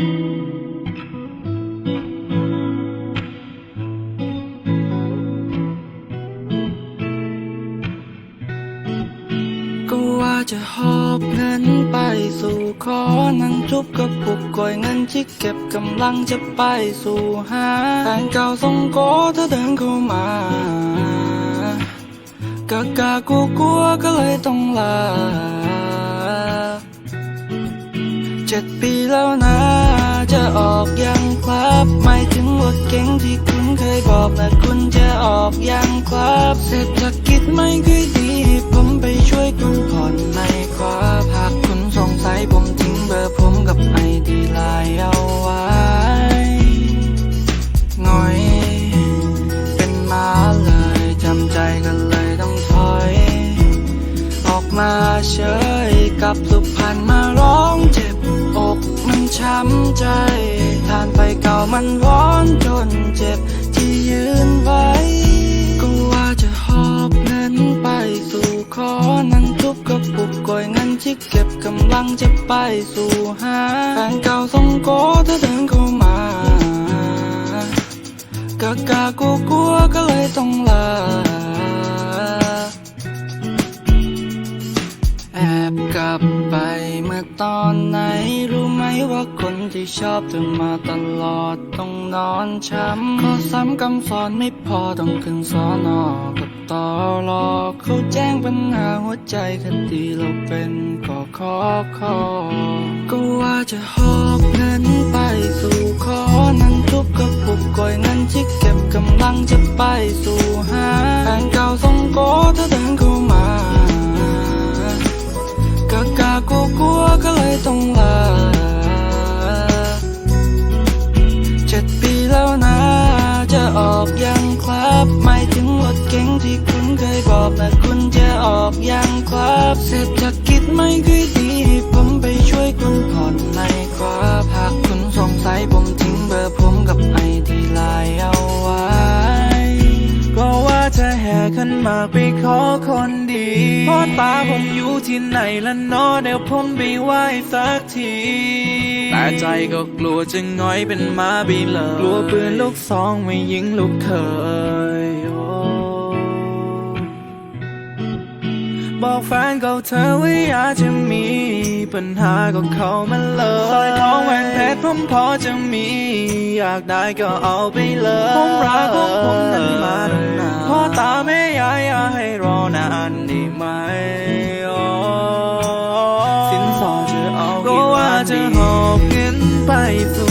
ก็ว่าจะหอบเงินไปสู่ขอนั่งจุบกับปุกก่อยเงินที่เก็บกำลังจะไปสู่หาแฟนเก่าทรงโกเธอเดินเข้ามากะกะกูกลัวก็เลยต้องลาเจ็ดปีแล้วนะ จะออกยังครับไม่ถึงรถเก๋งที่คุณเคยบอกและคุณจะออกยังครับเศรษฐกิจไม่ค่อยดีผมไปช่วยคุณผ่อนในครับหากคุณสงสัยผมทิ้งเบอร์ผมกับไอดีไลน์เอาไว้หน่อยเป็นมาเลยจำใจกันเลยต้องถอย ออกมาเฉยกับสุพรรณมาร้องเจอ ช้ำใจ ทานไปเก่ามันร้อนจนเจ็บที่ยืนไว้ ก็ว่าจะหอบเงินไปสู่ขอนั่งทุบกระปุกก่อยเงินที่เก็บกำลังจะไปสู่หาแฟนเก่าส่งโกเธอเดินเข้ามากะกะกลัวกลัวก็เลยต้องลาแอบกลับไปเมื่อตอนไหนรู้ ว่าคนที่ชอบเธอมาตลอดต้องนอนช้ำข้อซ้ำคำสอนไม่พอต้องขึ้นสอนอกับต่อรอเขาแจ้งปัญหาหัวใจคดีเราเป็นก็ขอคอก็ว่าจะหอบเงินไปสู่ขอนั่งทุบกระปุกก่อยเงินที่เก็บกำลังจะไปสู่ หมายถึงรถเก๋งที่คุณเคยบอกและคุณจะออกอย่างครับเศรษฐกิจไม่ค่อยดีผม มากไปขอคนดีพ่อตาผมอยู่ที่ไหนละนอเดี๋ยวผมไปไหว้สักทีแต่ใจก็กลัวจะง้อยเป็นมาบีเลยกลัวปืนลูกซองไม่ยิงลูกเคย บอกแฟนเก่าเธอว่าอยากจะมี ปัญหาก็เข้ามาเลยสร้อยทองแหวนเพชรผมพอจะมี อยากได้ก็เอาไปเลยผมรักของผมนั้นมานานพ่อตาแม่ยายอย่าให้รอนานได้ไหมสินสอดจะเอาก็ว่าจะหอบเงินไปสู่